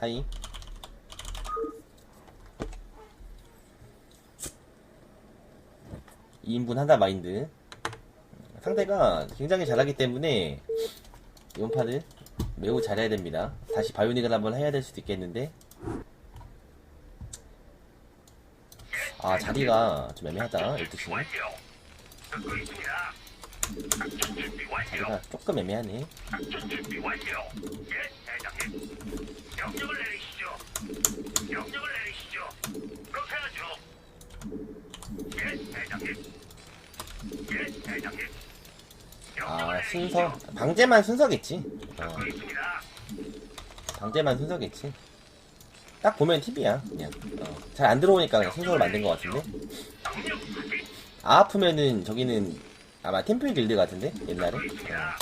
사이. 이인분 한다 마인드. 상대가 굉장히 잘하기 때문에 이번 판은 매우 잘해야 됩니다. 다시 바이오닉을 한번 해야 될 수도 있겠는데. 아, 자리가 좀 애매하다, 12시는. 완료. 듣고 있습니다. 작전 준비 완료. 자리가 조금 애매하네. 작전 준비 완료. 예, 대장님. 명령을 내리시죠. 명령을 내리시죠. 그렇게 하죠. 예, 대장님. 예, 대장님. 명령을 아, 내리시죠. 순서. 방제만 순서겠지. 어. 방제만 순서겠지. 딱 보면 팁이야, 그냥. 어, 잘 안 들어오니까 그냥 순서를 만든 것 같은데. 아, 아프면은 저기는 아마 템플 길드 같은데? 옛날에? 어, 있습니다.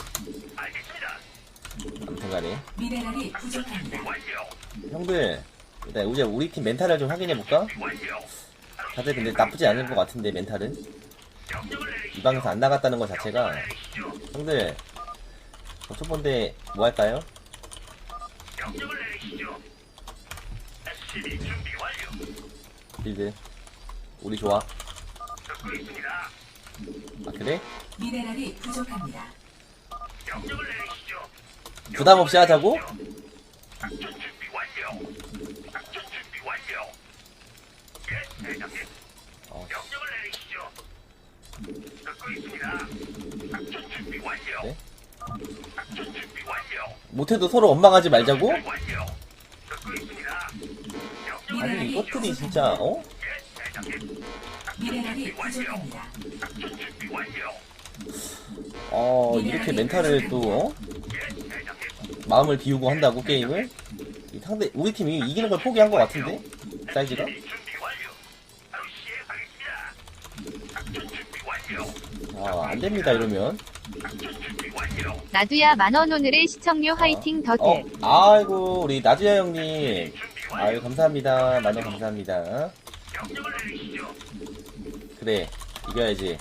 알겠습니다. 아무튼 간에. 미네랄이 부족합니다. 완료. 형들, 일단 이제 우리 팀 멘탈을 좀 확인해 볼까? 완료. 다들 근데 나쁘지 않을 것 같은데, 멘탈은. 이 방에서 안 나갔다는 것 자체가. 형들, 첫 번째 뭐 할까요? 명령을 내리시죠. SCB 준비 완료. 빌드. 우리 좋아. 듣고 있습니다. 아, 그래? 미네랄이 부족합니다. 명령을 내리시죠. 부담 없이 하자고? 작전 준비 완료. 작전 준비 완료. 예, 대장님. 어, 명령을 내리시죠. 듣고 있습니다. 네? 못해도 서로 원망하지 말자고? 아니. 이것들이 진짜, 어? 미네랄이 부족합니다. 어, 이렇게 멘탈을 또, 어? 마음을 비우고 한다고, 게임을? 이 상대, 우리 팀이 이기는 걸 포기한 것 같은데? 사이즈가? 아, 안 됩니다, 이러면. 나두야 만원 오늘의 시청료 화이팅 더들. 어, 아이고, 우리 나주야 형님. 아유, 감사합니다. 만원 감사합니다. 그래, 이겨야지.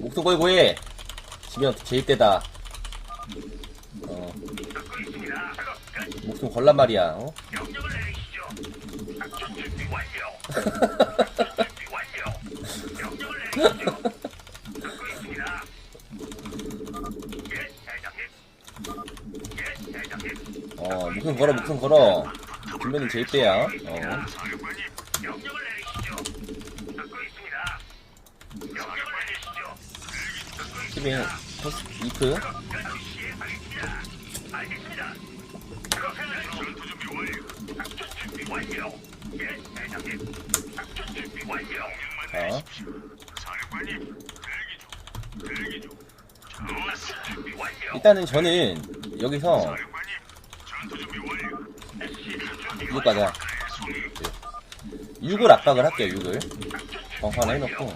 목소 걸고 해! 지면 제일 때다. 어, 목숨 걸란 말이야, 어? 명령을 내리시죠. 작전 준비 완료. 준비 완료. 명령을 내 일단은 저는 여기서 이거. 가자. 송이. 6을 압박을 할게요, 6을. 벙커 하나 해놓고.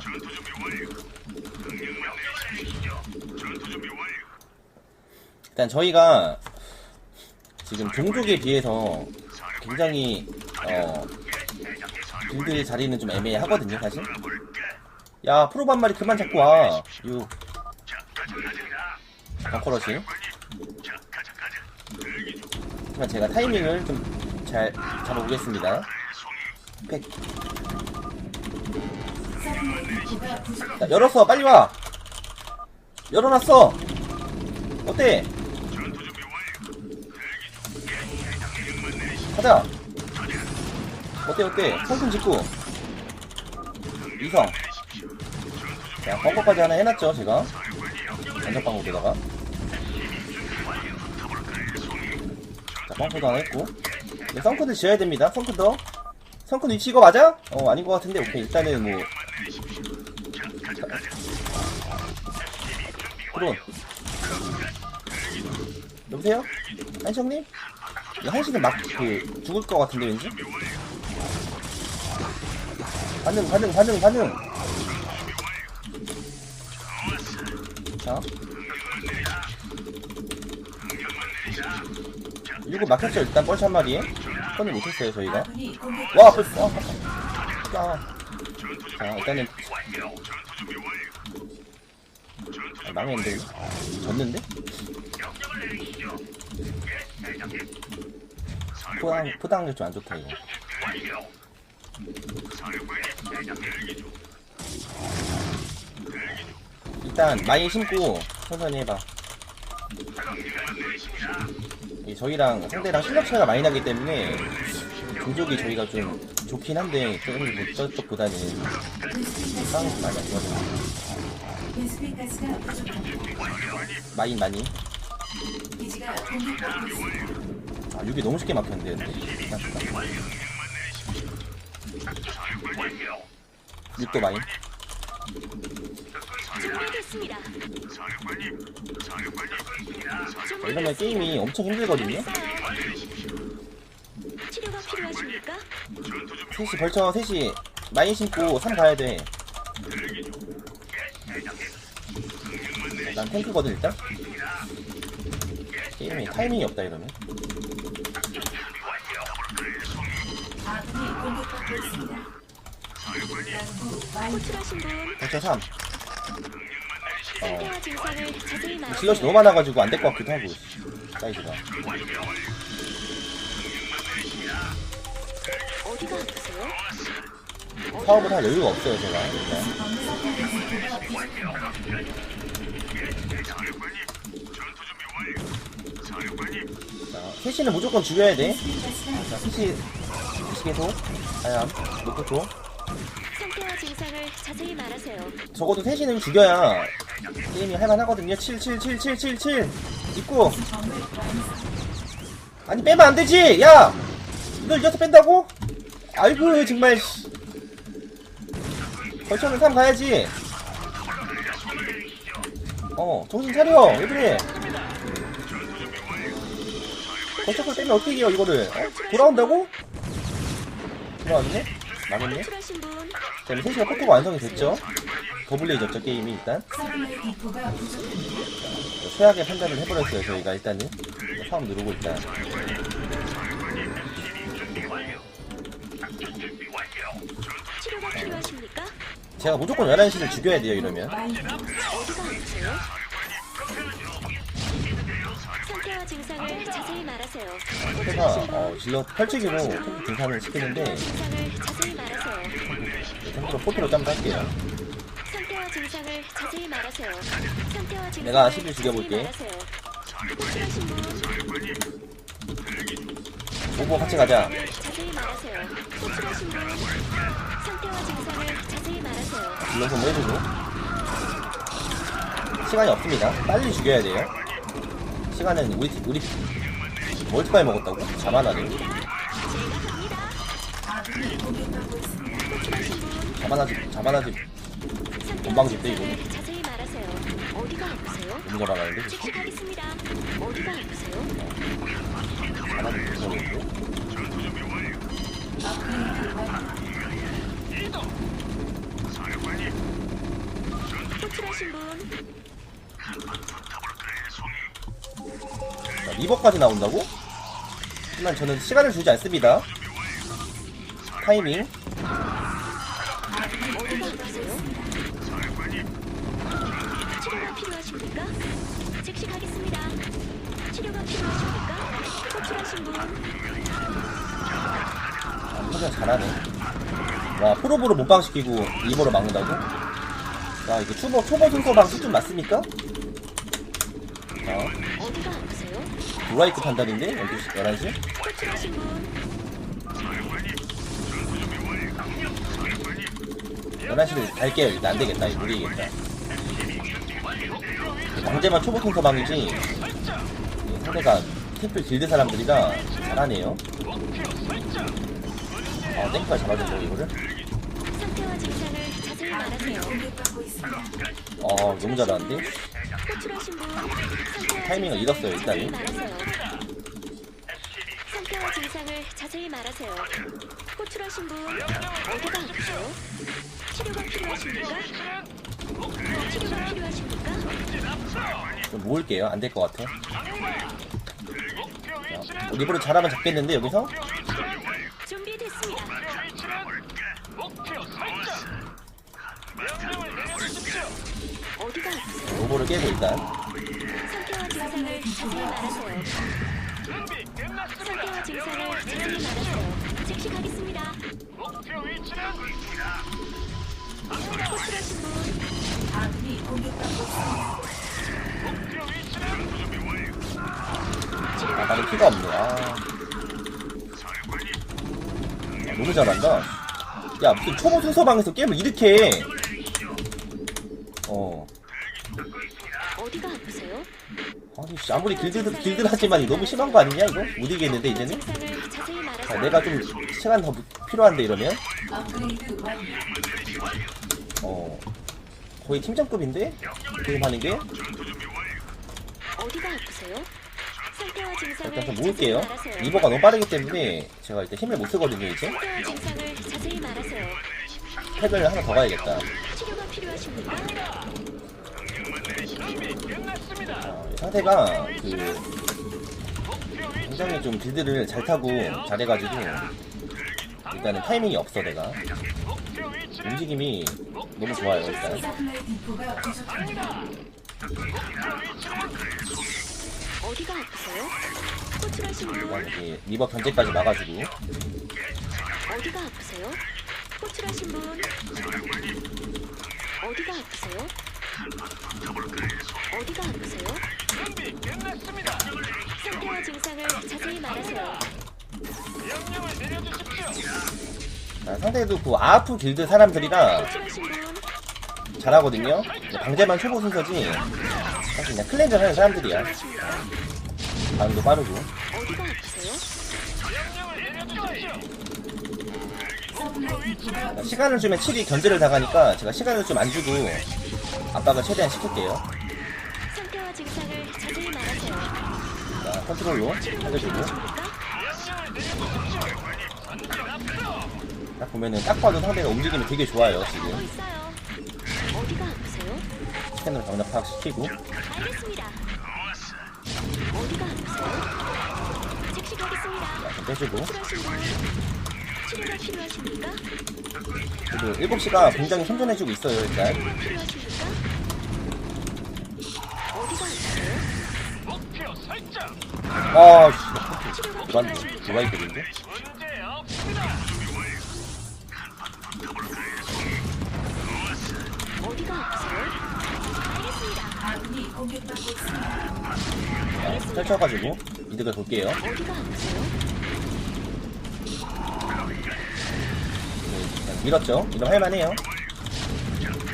일단 저희가 지금 종족에 비해서 굉장히, 어, 빌드 자리는 좀 애매하거든요, 사실. 야, 프로반 말이 그만 잡고 와. 6. 벙커러시. 하지만 제가 타이밍을 좀 잘 잡아보겠습니다. 팩. 자, 열었어, 빨리 와! 열어놨어! 어때? 가자! 어때, 어때? 성큼 짓고. 이성. 자, 벙커까지 하나 해놨죠, 제가. 안전방으로다가. 자, 벙커도 하나 했고. 네, 성크도 지어야 됩니다, 성크도. 성크 위치 이거 맞아? 어, 아닌 것 같은데, 오케이. 일단은 뭐. 드론. 여보세요? 이 한시는 막, 그, 죽을 것 같은데, 왠지? 반응, 반응, 반응, 반응! 자. 이거 막혔죠, 일단, 뻘한 마리에. 손을 못했어요, 저희가. 와, 벌써, 아, 아, 아. 자, 일단은. 아, 망했는데 졌는데? 예, 대장님. 포당 포당력 좀 안 좋다 이거. 일단 많이 심고 천천히 해봐 작업 시간 내리십니다. 이 저희랑 상대랑 실력 차이가 많이 나기 때문에 종족이 저희가 좀 좋긴 한데 저기 뭐 저쪽보다는 좀 많이 안 가스가 부족합니다. 많이. 아 6이 너무 쉽게 막혔는데 생각보다 완료. 6도 많이 준비됐습니다. 사령관님, 사령관님 이러면 게임이 엄청 힘들거든요 치료가 필요하십니까? 전투 준비 3시 벌쳐 3시 많이 심고 3 가야 돼 난 탱크거든 일단 게임이 타이밍이 없다 이러면 아군이 공격받고 있습니다. 양부 완료. 호출하신 분 벌쳐 3 어. 질럿이 너무 많아가지고 안 될 것 같기도 하고 사이즈가? 사업을 할 여유가 없어요 제가 일단 자, 3시는 무조건 죽여야 돼 자, 3시 3시 계속 아야 놓고 줘. 적어도 3시는 죽여야 게임이 할만하거든요 7 7 7 7 7 7 입구. 아니 빼면 안 되지 야 이걸 이어서 뺀다고? 아이고 정말 씨. 벌처는 3 가야지 어 정신 차려 왜 그래 벌처를 빼면 어떻게 해요 이거를 어? 돌아온다고? 돌아왔네? 분 자, 3시가 포토가 완성이 됐죠? 더블레이졌죠 게임이 일단. 최악의 판단을 해버렸어요 저희가 일단은 사업 누르고 일단? 제가 무조건 11시를 죽여야 돼요 이러면 증상을 자세히 말하세요. 회사 어, 질러 펼치기로 등산을 시키는데 증상을 자세히 말하세요. 탱크로 포토로 짬도 할게요 증상을 자세히 말하세요. 상태와 증상을 내가 11 자세히 죽여볼게. 말하세요. 호출하신 분 오버 같이 가자 자세히 말하세요. 호출하신 분 상태와 증상을 자세히 말하세요. 질러 좀 해주고 시간이 없습니다 빨리 죽여야 돼요 시간은 우리 팀 우리 멀티파이 먹었다고? 자만하네 제가 갑니다. 아군이 공격받고 있습니다. 자만하지 자만하지 때 이거. 증상을 자세히 말하세요. 어디가 아프세요? 너무 자만하는데 직식하겠습니다. 어디가 아프세요? 못하겠는데 업그레이드 완료. 호출하신 분 자, 리버까지 나온다고? 하지만 저는 시간을 주지 않습니다 타이밍 와, 프로브로 못방시키고 리버로 막는다고? 야, 이거 초보, 초보 순서방 수준 맞습니까? 자? 브라이크 판단인데? 12시, 11시? 호출하신 분 11시를 갈게요. 일단 안 되겠다. 이거 무리겠다. 왕제만 초보 순서 방이지. 이 상대가 팀플 길드 사람들이라 잘하네요. 아, 땡크가 잡아준다, 이거를? 상태와 증상을 자세히 말하세요. 어, 너무 잘하는데? 호출하신 분 상태와 타이밍을 증상을 잃었어요, 일단은. 자세히 말하세요. 상태와 증상을 자세히 말하세요. 호출하신 분 어디가 아프세요? 치료가 필요하십니까? 치료가 필요하십니까? 좀 모을게요. 안 될 것 같아. 자, 리버를 잘하면 잡겠는데, 여기서? 준비됐습니다. 어디가 아프세요? 로보를 깨고 일단 상태와 증상을 자세히 말하세요. 준비 끝났습니다. 상태와 증상을 자세히 말하세요. 즉시 가겠습니다. 목표 위치는 호출하신 분 아군이 공격받고 있습니다. 목표 위치는 준비 완료. 아 나는 피가 없네 아 아, 너무 잘한다 야 무슨 초보 순서방에서 게임을 이렇게 해. 어 어디가 아프세요? 아니 씨, 아무리 길드 길드 하지만 너무 심한 거 아니냐 이거 못 이기겠는데 이제는 증상을 자세히 아, 말하세요. 내가 좀 시간 더 필요한데 이러면. 어 거의 팀장급인데 게임 하는 게 어디가 아프세요? 상태와 증상을 일단 좀 모을게요 말하세요. 리버가 너무 빠르기 때문에 제가 일단 힘을 못 쓰거든요 이제 상태와 증상을. 팩을 하나 더 가야겠다 치료가. 어, 이 상태가 그 굉장히 좀 빌드를 잘 타고 잘해가지고 일단은 타이밍이 없어 내가 움직임이 너무 좋아요 일단. 어디가 아프세요? 호출하신 분 일단 이게 리버 견제까지 막아주고 어디가 아프세요? 호출하신 분 어디가 아프세요? 어디가 아프세요? 준비 끝났습니다. 상태와 증상을 자세히 말하세요. 명령을 내려주십시오. 아, 상대도 그 아프 길드 사람들이라 호출하신 분 잘하거든요 강제만 초보 순서지 사실 그냥 클렌저 하는 사람들이야 반응도 빠르고 시간을 주면 7이 견제를 당하니까 제가 시간을 좀 안 주고 압박을 최대한 시킬게요 상태와 증상을 자세히 말하세요. 자, 컨트롤로 해주고 필요하십니까? 딱 보면은 딱 봐도 상대가 움직임이 되게 좋아요 지금 있어요. 어디가 아프세요? 스캔으로 병력 파악시키고 알겠습니다. 어디가 아프세요? 즉시 가겠습니다. 좀 빼주고 치료가 필요하십니까? 그리고 7시가 굉장히 선전해주고 있어요 일단 필요하십니까? 어디가 아프세요? 목표 설정. 아 치료가 씨, 이건 필요하십니까? 좋아있거든요 문제 없습니다. 어디가 아프세요? 알겠습니다. 아군이 공격받고 있습니다. 자, 펼쳐가지고 이득을 볼게요 어디가 아프세요? 밀었죠? 이러면 할만해요.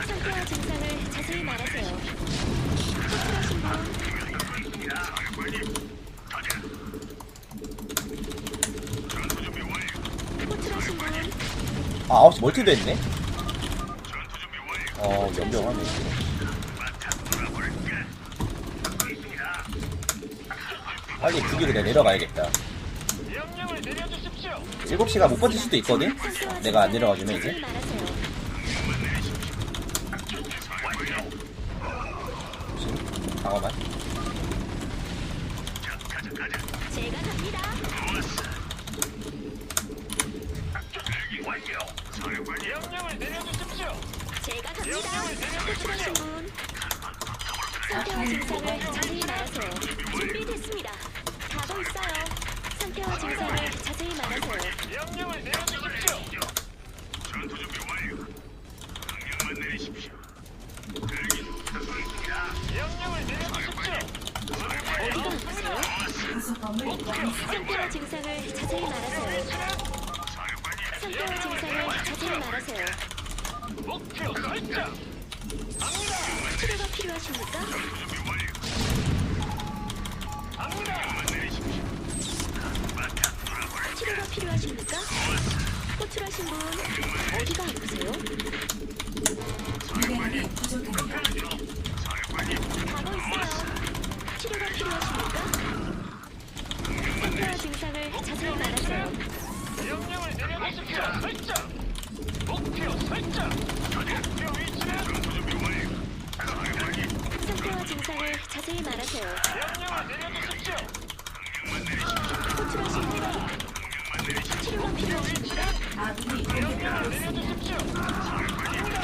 상태와 증상을 자세히 말하세요. 호출하신 분 호출하신 분 아 9시 멀티도 했네? 어 연병하네. 빨리 죽이고 내가 내려가야겠다. 명령을 내려주십시오. 7시가 못 버틸 수도 있거든 내가 안 내려가주면 이제 방어만 제가 갑니다. 명령을 내려주십시오. 제가 갑니다. 호출하신 분 상태와 증상을 자세히 말하세요. 준비됐습니다. 가고 있어요. 상태와 증상을 자세히 말하세요. 명령을 내려주십시오. 명령을 내려주십시오. 어디가 아프세요? 상태와 증상을 자세히 말하세요. 상태와 증상을 자세히 말하세요. 목표 설정. 치료가 필요하십니까? 치료가 필요하십니까? 호출하신 분 어디가 아프세요? 미네랄이 부족합니다. 가고 있어요. 치료가 필요하십니까? 상태와 증상을 자세히 말하세요. 명령을 내려주십시오. 설정. 목표 설정. 목표 위치는 상태와 증상을 자세히 말하세요. 명령을 내려주십시오. 호출하신 분 치료가 필요하십니까? 아군이 공격받고 있습니다. 내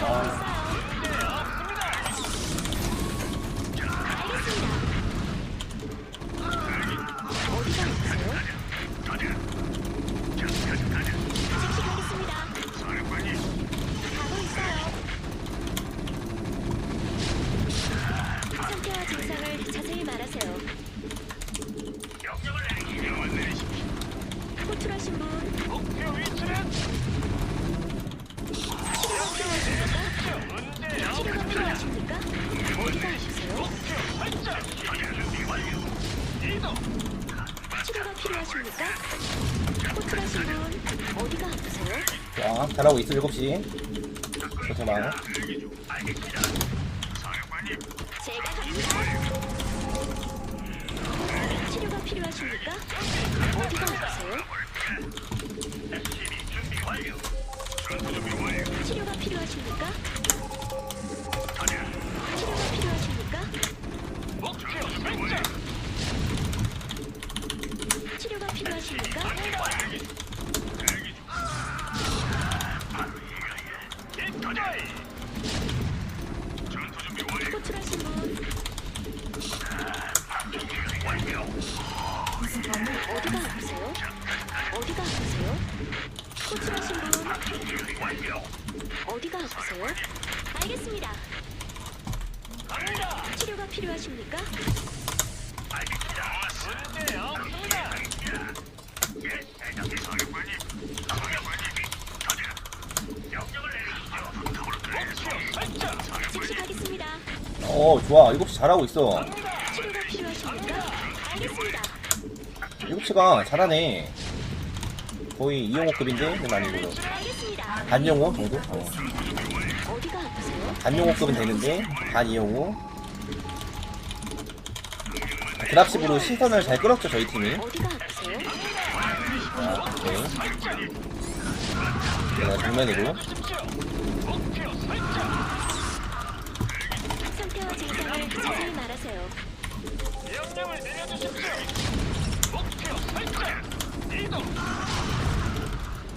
잘하고 있어, 7시. 그렇죠, 호출하신 분 어디가 아프세요? 알겠습니다. 치료가 필요하십니까? 즉시 가겠습니다. 어, 좋아. 7시 잘하고 있어. 치료가 필요하십니까? 알겠습니다. 7시가 잘하네. 거의 이용호급인데? 는 아니고. 알겠습니다. 반용호 정도? 어. 반용호급은 되는데, 반 이용호. 드랍십으로 신선을 잘 끌었죠, 저희 팀이. 아, 오케이. 내려주십시오. 목표 설정. 이동.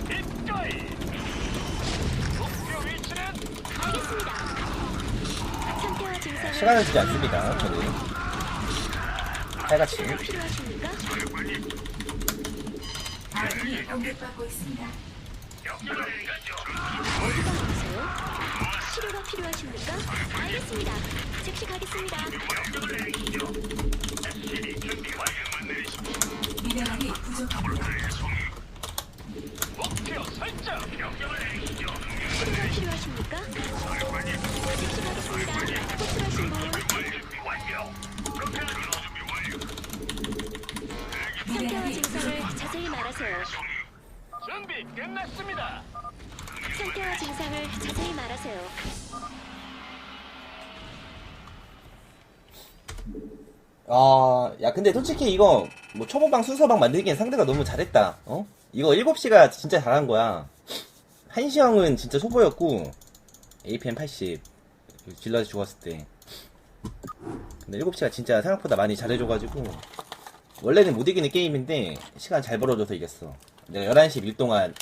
입가이. 목표 위치는 알겠습니다. 상태와 증상을 시간을 주지 않습니다, 저는. 칼같이. 치료가 필요하십니까? 아군이 공격받고 있습니다. 어디가 아프세요? 치료가 필요하십니까? 알겠습니다. 즉시 가겠습니다. 미네랄이 부족합니다. 목표 설정. 필요하십니까? 상태와 증상을. 자세히 말하세요. 준비 끝났습니다. 상태와 증상을 자세히 말하세요. 아, 야, 근데 솔직히 이거, 뭐, 초보방, 순서방 만들기엔 상대가 너무 잘했다, 어? 이거 7시가 진짜 잘한 거야. 한시 형은 진짜 초보였고, APM 80, 질러서 죽었을 때. 근데 7시가 진짜 생각보다 많이 잘해줘가지고, 원래는 못 이기는 게임인데, 시간 잘 벌어줘서 이겼어. 내가 11시 밀 동안,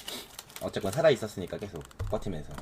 어쨌건 살아있었으니까 계속 버티면서.